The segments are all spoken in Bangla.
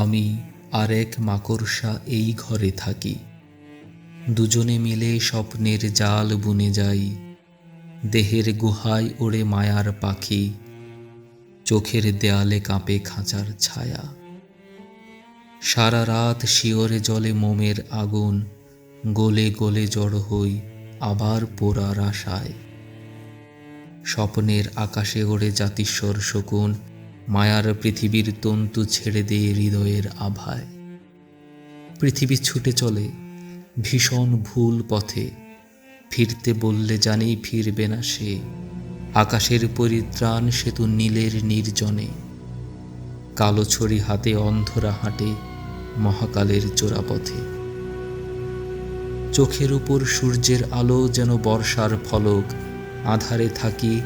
আমি আর এক মাকড়সা এই ঘরে থাকি। দুজনে মিলে স্বপ্নের জাল বুনে যাই। দেহের গুহায় ওড়ে মায়ার পাখি। চোখের দেয়ালে কাঁপে খাঁচার ছায়া। সারা রাত শিওরে জলে মোমের আগুন। গলে গলে জড় হই আবার পোড়ার আশায়। স্বপ্নের আকাশে ওড়ে জাতিস্বর শকুন। মায়ার পৃথিবীর তন্তু ছেড়ে দিয়ে হৃদয়ের আভায়। পৃথিবী ছুটে চলে, ভীষণ ভুল পথে। ফিরতে বললে জানি ফিরবে না সে। আকাশের পরিত্রাণ সেতু নীলের নির্জনে। কালো ছড়ি হাতে অন্ধরা হাঁটে মহাকালের চোরাপথে। চোখের উপর সূর্যের আলো যেন বর্ষার ফলক, আধারে থাকি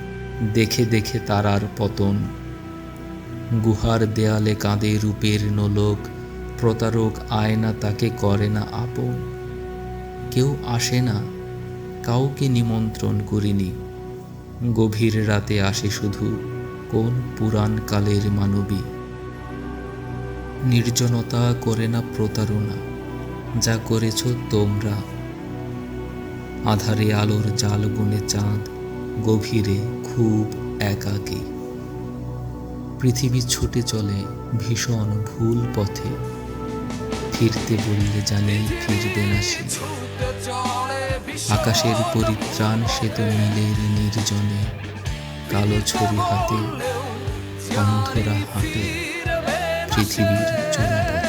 দেখে দেখে তারার পতন। গুহার দেয়ালে কাঁদে রূপের নোলক, প্রতারক আয়না তাকে করে না আপন। কেউ আসে না, কাউকে নিমন্ত্রণ করিনি। গভীর রাতে আসে শুধু কোন পুরাণ কালের মানবী। নির্জনতা করে না প্রতারণা, যা করেছ তোমরা। আধারে আলোর জাল বুনে চাঁদ, গভীরে খুব একাকী। পৃথিবী ছুটে চলে ভীষণ ভুল পথে। ফিরতে বললে জানে ফিরবে না সে। আকাশের পরিত্রাণ সে তো নীলের নির্জনে। কালো ছড়ি হাতে, অন্ধরা হাতে। পৃথিবীর চলাপথে